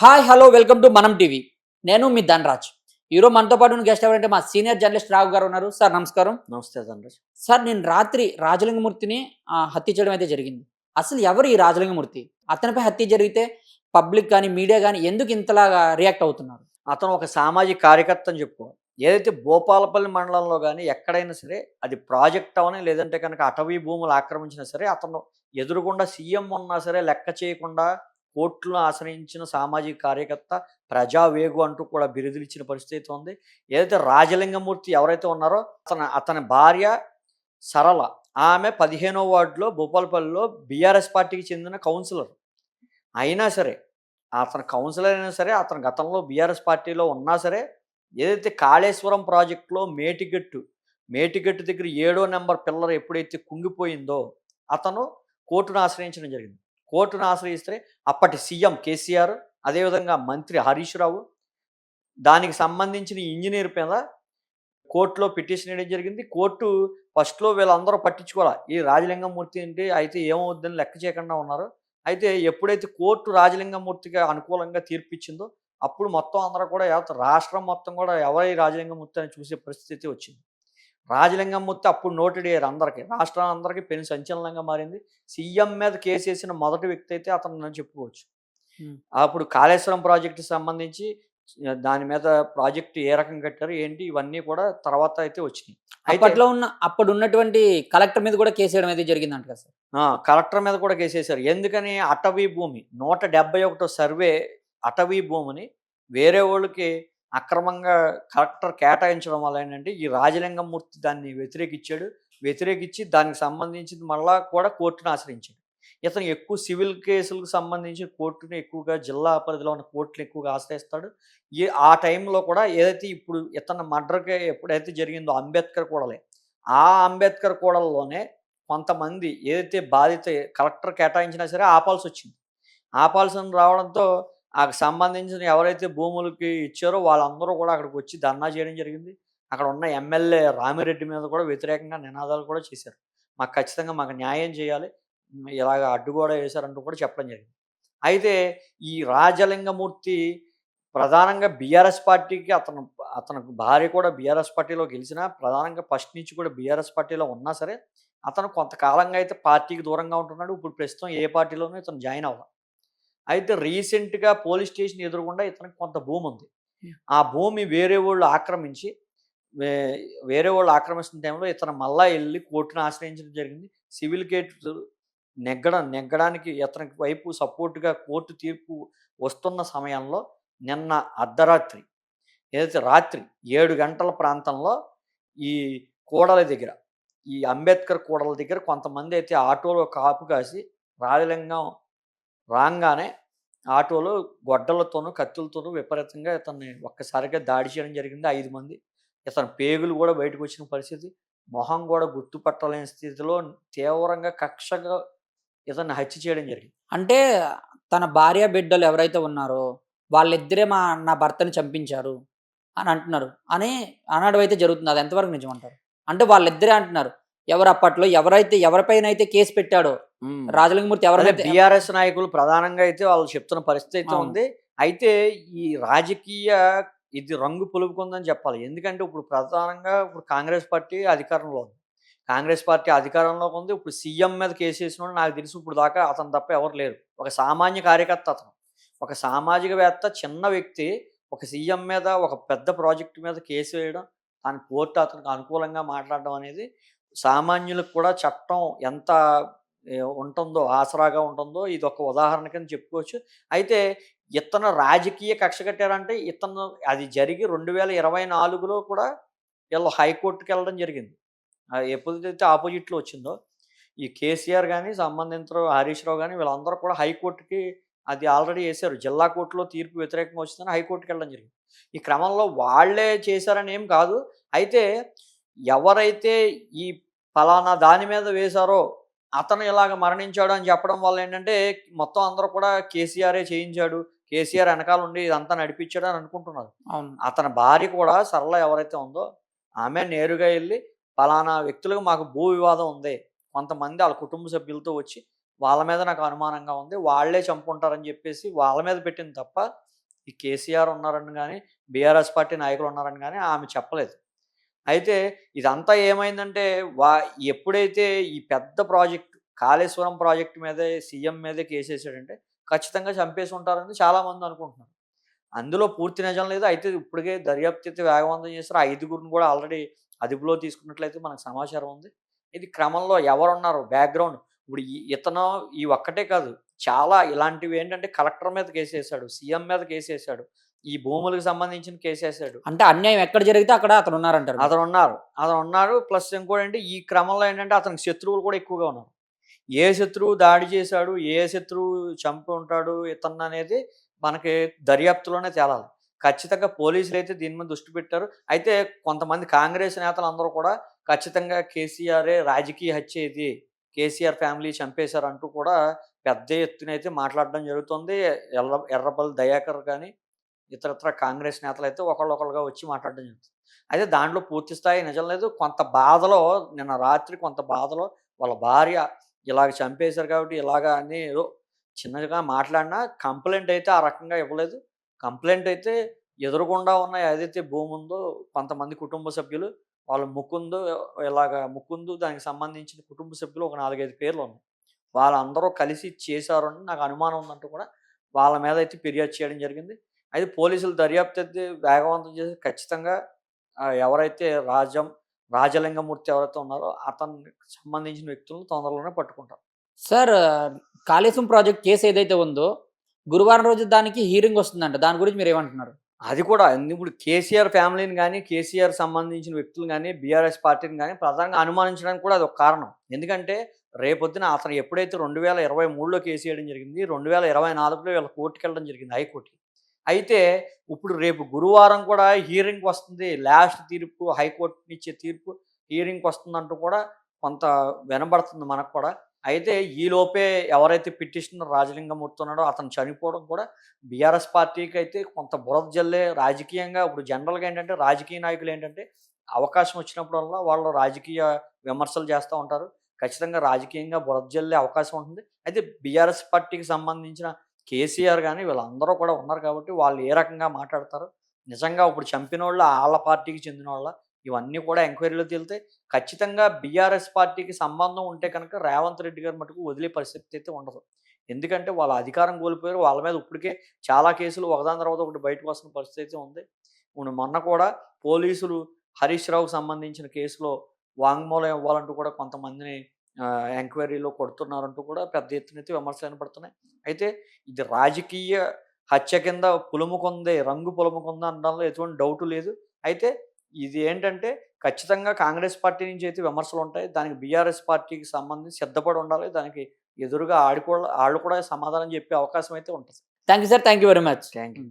Hi hello welcome to Manam TV నేను మీ ధనరాజ్. ఈరోజు మనతో పాటు ఉన్న గెస్ట్ ఎవరంటే మా సీనియర్ జర్నలిస్ట్ రావు గారు ఉన్నారు. సార్ నమస్కారం. నమస్తే ధనరాజ్. సార్ నేను రాత్రి రాజలింగమూర్తిని హత్య చేయడం అయితే జరిగింది. అసలు ఎవరు ఈ రాజలింగమూర్తి? అతనిపై హత్య జరిగితే పబ్లిక్ కానీ మీడియా కానీ ఎందుకు ఇంతలాగా రియాక్ట్ అవుతున్నారు? అతను ఒక సామాజిక కార్యకర్త అని చెప్పుకోవాలి. ఏదైతే భూపాలపల్లి మండలంలో కానీ ఎక్కడైనా సరే అది ప్రాజెక్ట్ అవని లేదంటే కనుక అటవీ భూములు ఆక్రమించినా సరే అతను ఎదురుగుండా సీఎం ఉన్నా సరే లెక్క చేయకుండా కోర్టులను ఆశ్రయించిన సామాజిక కార్యకర్త ప్రజావేగు అంటూ కూడా బిరుదులు ఇచ్చిన పరిస్థితి ఉంది. ఏదైతే రాజలింగమూర్తి ఎవరైతే ఉన్నారో అతను అతని భార్య సరళ ఆమె పదిహేనో వార్డులో భూపాలపల్లిలో బీఆర్ఎస్ పార్టీకి చెందిన కౌన్సిలర్. అయినా సరే అతను కౌన్సిలర్ అయినా సరే అతను గతంలో బీఆర్ఎస్ పార్టీలో ఉన్నా సరే ఏదైతే కాళేశ్వరం ప్రాజెక్టులో మేటిగట్టు మేటిగట్టు దగ్గర ఏడో నెంబర్ పిల్లర్ ఎప్పుడైతే కుంగిపోయిందో అతను కోర్టును ఆశ్రయించడం జరిగింది. కోర్టును ఆశ్రయిస్తే అప్పటి సీఎం కేసీఆర్ అదేవిధంగా మంత్రి హరీష్ రావు దానికి సంబంధించిన ఇంజనీర్ మీద కోర్టులో పిటిషన్ వేయడం జరిగింది. కోర్టు ఫస్ట్లో వీళ్ళందరూ పట్టించుకోవాలి? ఈ రాజలింగమూర్తి అంటే అయితే ఏమవుద్దని లెక్క చేయకుండా ఉన్నారు. అయితే ఎప్పుడైతే కోర్టు రాజలింగమూర్తికి అనుకూలంగా తీర్పిచ్చిందో అప్పుడు మొత్తం అందరూ కూడా రాష్ట్రం మొత్తం కూడా ఎవరి రాజలింగమూర్తి అని చూసే పరిస్థితి వచ్చింది. రాజలింగమూర్తి అప్పుడు నోటెడ్ అయ్యారు అందరికీ. రాష్ట్రం అందరికీ పెను సంచలనంగా మారింది. సీఎం మీద కేసు వేసిన మొదటి వ్యక్తి అయితే అతను చెప్పుకోవచ్చు. అప్పుడు కాళేశ్వరం ప్రాజెక్టు సంబంధించి దాని మీద ప్రాజెక్టు ఏ రకం కట్టారు ఏంటి ఇవన్నీ కూడా తర్వాత అయితే వచ్చినాయి. అప్పట్లో ఉన్న అప్పుడు ఉన్నటువంటి కలెక్టర్ మీద కూడా కేసు వేయడం అయితే జరిగిందంట కదా సార్? ఆ, కలెక్టర్ మీద కూడా కేసేశారు ఎందుకని? అటవీ భూమి నూట డెబ్బై ఒకటో సర్వే అటవీ భూమిని వేరే వాళ్ళకి అక్రమంగా కలెక్టర్ కేటాయించడం వల్ల ఏంటంటే ఈ రాజలింగమూర్తి దాన్ని వ్యతిరేకించాడు వ్యతిరేకించి దానికి సంబంధించింది మళ్ళా కూడా కోర్టును ఆశ్రయించాడు. ఇతను ఎక్కువ సివిల్ కేసులకు సంబంధించి కోర్టుని ఎక్కువగా జిల్లా పరిధిలో ఉన్న కోర్టులు ఎక్కువగా ఆశ్రయిస్తాడు. ఈ ఆ టైంలో కూడా ఏదైతే ఇప్పుడు ఇతను మర్డర్కి ఎప్పుడైతే జరిగిందో అంబేద్కర్ కూడలే ఆ అంబేద్కర్ కూడలలోనే కొంతమంది ఏదైతే బాధిత కలెక్టర్ కేటాయించినా సరే ఆపాల్సి వచ్చింది ఆపాల్సిన రావడంతో ఆ సంబంధించిన ఎవరైతే భూములకి ఇచ్చారో వాళ్ళందరూ కూడా అక్కడికి వచ్చి ధర్నా చేయడం జరిగింది. అక్కడ ఉన్న ఎమ్మెల్యే రామిరెడ్డి మీద కూడా వ్యతిరేకంగా నినాదాలు కూడా చేశారు. మాకు ఖచ్చితంగా మాకు న్యాయం చేయాలి. ఇలాగ అడ్డుగోడ వేశారంటూ కూడా చెప్పడం జరిగింది. అయితే ఈ రాజలింగమూర్తి ప్రధానంగా బీఆర్ఎస్ పార్టీకి అతను అతను భార్య కూడా బీఆర్ఎస్ పార్టీలో గెలిచినా ప్రధానంగా ఫస్ట్ నుంచి కూడా బీఆర్ఎస్ పార్టీలో ఉన్నా సరే అతను కొంతకాలంగా అయితే పార్టీకి దూరంగా ఉంటున్నాడు. ఇప్పుడు ప్రస్తుతం ఏ పార్టీలోనూ ఇతను జాయిన్ అవ్వాలి అయితే రీసెంట్గా పోలీస్ స్టేషన్ ఎదురుగుండా ఇతనికి కొంత భూమి ఉంది. ఆ భూమి వేరే వాళ్ళు ఆక్రమించి వే- వేరే వాళ్ళు ఆక్రమిస్తున్న టైంలో ఇతను మళ్ళా వెళ్ళి కోర్టును ఆశ్రయించడం జరిగింది సివిల్ కేసు నెగ్గడం నెగ్గడానికి ఇతనికి వైపు సపోర్ట్గా కోర్టు తీర్పు వస్తున్న సమయంలో నిన్న అర్ధరాత్రి ఏదైతే రాత్రి ఏడు గంటల ప్రాంతంలో ఈ కూడల దగ్గర ఈ అంబేద్కర్ కూడల దగ్గర కొంతమంది అయితే ఆటోలో కాపు కాసి రాజలింగం రాగానే ఆటోలో గొడ్డలతోనూ కత్తులతోనూ విపరీతంగా ఇతన్ని ఒక్కసారిగా దాడి చేయడం జరిగింది. ఐదు మంది ఇతని పేగులు కూడా బయటకు వచ్చిన పరిస్థితి. మొహం కూడా గుర్తుపట్టలేని స్థితిలో తీవ్రంగా కక్షగా ఇతన్ని హత్య చేయడం జరిగింది. అంటే తన భార్య బిడ్డలు ఎవరైతే ఉన్నారో వాళ్ళిద్దరే మా నా భర్తని చంపించారు అని అంటున్నారు. అని అనడం అయితే జరుగుతుంది. అది ఎంతవరకు నిజం అంటారు? అంటే వాళ్ళిద్దరే అంటున్నారు. ఎవరు అప్పట్లో ఎవరైతే ఎవరిపైన అయితే కేసు పెట్టాడో రాజలింగమూర్తి ఎవరైతే బీఆర్ఎస్ నాయకులు ప్రధానంగా అయితే వాళ్ళు చెప్తున్న పరిస్థితి అయితే. ఉంది. అయితే ఈ రాజకీయ ఇది రంగు పులుపుకుందని చెప్పాలి. ఎందుకంటే ఇప్పుడు ప్రధానంగా ఇప్పుడు కాంగ్రెస్ పార్టీ అధికారంలో ఉంది. కాంగ్రెస్ పార్టీ అధికారంలోకి ఉంది. ఇప్పుడు సీఎం మీద కేసు వేసిన నాకు తెలిసి ఇప్పుడు దాకా అతను తప్ప ఎవరు లేరు. ఒక సామాన్య కార్యకర్త అతను. ఒక సామాజికవేత్త చిన్న వ్యక్తి ఒక సీఎం మీద ఒక పెద్ద ప్రాజెక్టు మీద కేసు వేయడం దాని కోర్టు అతనికి అనుకూలంగా మాట్లాడడం అనేది సామాన్యులకు కూడా చట్టం ఎంత ఉంటుందో ఆసరాగా ఉంటుందో ఇది ఒక ఉదాహరణ కింద చెప్పుకోవచ్చు. అయితే ఇతను రాజకీయ కక్ష కట్టారంటే ఇతను అది జరిగి రెండు వేల ఇరవై నాలుగులో కూడా వీళ్ళు హైకోర్టుకి వెళ్ళడం జరిగింది. ఎప్పుడైతే ఆపోజిట్లో వచ్చిందో ఈ కేసీఆర్ కానీ సంబంధించిన హరీష్ రావు కానీ వీళ్ళందరూ కూడా హైకోర్టుకి అది ఆల్రెడీ వేశారు. జిల్లా కోర్టులో తీర్పు వ్యతిరేకంగా వచ్చిందని హైకోర్టుకి వెళ్ళడం జరిగింది. ఈ క్రమంలో వాళ్ళే చేశారని ఏం కాదు. అయితే ఎవరైతే ఈ ఫలానా దాని మీద వేశారో అతను ఇలాగ మరణించాడు అని చెప్పడం వల్ల ఏంటంటే మొత్తం అందరూ కూడా కేసీఆరే చేయించాడు. కేసీఆర్ వెనకాల ఉండి ఇదంతా నడిపించాడు అని అనుకుంటున్నారు. అతని భార్య కూడా సరళ ఎవరైతే ఉందో ఆమె నేరుగా వెళ్ళి ఫలానా వ్యక్తులకు మాకు భూ వివాదం ఉంది. కొంతమంది వాళ్ళ కుటుంబ సభ్యులతో వచ్చి వాళ్ళ మీద నాకు అనుమానంగా ఉంది. వాళ్ళే చంపుకుంటారని చెప్పేసి వాళ్ళ మీద పెట్టింది తప్ప ఈ కేసీఆర్ ఉన్నారని కానీ బీఆర్ఎస్ పార్టీ నాయకులు ఉన్నారని కానీ ఆమె చెప్పలేదు. అయితే ఇదంతా ఏమైందంటే వా ఎప్పుడైతే ఈ పెద్ద ప్రాజెక్ట్ కాళేశ్వరం ప్రాజెక్ట్ మీదే సీఎం మీదే కేసేసాడంటే ఖచ్చితంగా చంపేసి ఉంటారని చాలామంది అనుకుంటున్నారు. అందులో పూర్తి నిజం లేదు. అయితే ఇప్పటికే దర్యాప్తు అయితే వేగవంతం చేస్తారు ఐదుగురిని కూడా ఆల్రెడీ అదుపులో తీసుకున్నట్లయితే మనకు సమాచారం ఉంది. ఇది క్రమంలో ఎవరున్నారు? బ్యాక్గ్రౌండ్. ఇప్పుడు ఈ- ఇతను ఈ ఒక్కటే కాదు. చాలా ఇలాంటివి ఏంటంటే కలెక్టర్ మీద కేసేసాడు సీఎం మీద కేసేసాడు. ఈ భూములకు సంబంధించిన కేసేసాడు అంటే అన్యాయం ఎక్కడ జరిగితే అక్కడ అతను ఉన్నారంటారు అతను ఉన్నారు అతను ఉన్నారు ప్లస్ ఇంకోటి అంటే ఈ క్రమంలో ఏంటంటే అతనికి శత్రువులు కూడా ఎక్కువగా ఉన్నారు. ఏ శత్రువు దాడి చేశాడు ఏ శత్రువు చంపి ఉంటాడు ఇతను అనేది మనకి దర్యాప్తులోనే తేలాలి. ఖచ్చితంగా పోలీసులు అయితే దీని మీద దృష్టి పెట్టారు. అయితే కొంతమంది కాంగ్రెస్ నేతలు అందరూ కూడా ఖచ్చితంగా కేసీఆరే రాజకీయ హత్య ఇది కేసీఆర్ ఫ్యామిలీ చంపేశారు అంటూ కూడా పెద్ద ఎత్తున అయితే మాట్లాడడం జరుగుతుంది. ఎర్ర ఎర్రబల్ దయాకర్ కానీ ఇతరత్ర కాంగ్రెస్ నేతలు అయితే ఒకళ్ళొకళ్ళుగా వచ్చి మాట్లాడడం జరుగుతుంది. అయితే దాంట్లో పూర్తి స్థాయి నిజం లేదు. కొంత బాధలో నిన్న రాత్రి కొంత బాధలో వాళ్ళ భార్య ఇలాగ చంపేశారు కాబట్టి ఇలాగ అని ఏదో చిన్నగా మాట్లాడినా కంప్లైంట్ అయితే ఆ రకంగా ఇవ్వలేదు. కంప్లైంట్ అయితే ఎదురుగుండా ఉన్న ఏదైతే భూమి ఉందో కొంతమంది కుటుంబ సభ్యులు వాళ్ళ ముకుందు ఇలాగ ముకుందు దానికి సంబంధించిన కుటుంబ సభ్యులు ఒక నాలుగైదు పేర్లు ఉన్నాయి. వాళ్ళందరూ కలిసి చేశారు అని నాకు అనుమానం ఉందంటూ కూడా వాళ్ళ మీద అయితే ఫిర్యాదు చేయడం జరిగింది. అయితే పోలీసులు దర్యాప్తు వేగవంతం చేసి ఖచ్చితంగా ఎవరైతే రాజం రాజలింగమూర్తి ఎవరైతే ఉన్నారో అతనికి సంబంధించిన వ్యక్తులను తొందరలోనే పట్టుకుంటారు. సార్ కాళేశ్వరం ప్రాజెక్ట్ కేసు ఏదైతే ఉందో గురువారం రోజు దానికి హీరింగ్ వస్తుందంట. దాని గురించి మీరు ఏమంటున్నారు? అది కూడా ఇప్పుడు కేసీఆర్ ఫ్యామిలీని కానీ కేసీఆర్ సంబంధించిన వ్యక్తులు కానీ బీఆర్ఎస్ పార్టీని కానీ ప్రధానంగా అనుమానించడానికి కూడా అది ఒక కారణం. ఎందుకంటే రేపొద్దున అతను ఎప్పుడైతే రెండు వేల ఇరవై మూడులో కేసు వేయడం జరిగింది రెండు వేల ఇరవై నాలుగులో వీళ్ళ కోర్టుకి వెళ్ళడం జరిగింది హైకోర్టుకి. అయితే ఇప్పుడు రేపు గురువారం కూడా హియరింగ్ వస్తుంది. లాస్ట్ తీర్పు హైకోర్టు ఇచ్చే తీర్పు హియరింగ్ వస్తుందంటూ కూడా కొంత వినబడుతుంది మనకు కూడా. అయితే ఈ లోపే ఎవరైతే పిటిషనర్ రాజలింగమూర్తి ఉన్నాడో అతను చనిపోవడం కూడా బీఆర్ఎస్ పార్టీకి అయితే కొంత బురద జల్లే రాజకీయంగా ఇప్పుడు జనరల్గా ఏంటంటే రాజకీయ నాయకులు ఏంటంటే అవకాశం వచ్చినప్పుడల్లా వాళ్ళు రాజకీయ విమర్శలు చేస్తూ ఉంటారు. ఖచ్చితంగా రాజకీయంగా బురద జల్లే అవకాశం ఉంటుంది. అయితే బీఆర్ఎస్ పార్టీకి సంబంధించిన కేసీఆర్ కానీ వీళ్ళందరూ కూడా ఉన్నారు కాబట్టి వాళ్ళు ఏ రకంగా మాట్లాడతారు? నిజంగా ఇప్పుడు చంపిన వాళ్ళు వాళ్ళ పార్టీకి చెందిన వాళ్ళ ఇవన్నీ కూడా ఎంక్వైరీలో తేలితే ఖచ్చితంగా బీఆర్ఎస్ పార్టీకి సంబంధం ఉంటే కనుక రేవంత్ రెడ్డి గారి మటుకు వదిలే పరిస్థితి అయితే ఉండదు. ఎందుకంటే వాళ్ళ అధికారం కోల్పోయారు. వాళ్ళ మీద ఇప్పటికే చాలా కేసులు ఒకదాని తర్వాత ఒకటి బయటకు వస్తున్న పరిస్థితి అయితే ఉంది. ఇప్పుడు మొన్న కూడా పోలీసులు హరీష్ రావుకు సంబంధించిన కేసులో వాంగ్మూలం ఇవ్వాలంటూ కూడా కొంతమందిని ఎంక్వైరీలో కొడుతున్నారంటూ కూడా పెద్ద ఎత్తున అయితే విమర్శలు వినపడుతున్నాయి. అయితే ఇది రాజకీయ హత్య కింద పులుముకుంది రంగు పులుముకుంది అనడంలో ఎటువంటి డౌట్ లేదు. అయితే ఇది ఏంటంటే ఖచ్చితంగా కాంగ్రెస్ పార్టీ నుంచి అయితే విమర్శలు ఉంటాయి. దానికి బీఆర్ఎస్ పార్టీకి సంబంధించి సిద్ధపడి ఉండాలి. దానికి ఎదురుగా ఆడుకో వాళ్ళు కూడా సమాధానం చెప్పే అవకాశం అయితే ఉంటుంది. Thank you sir. Thank you very much. Thank you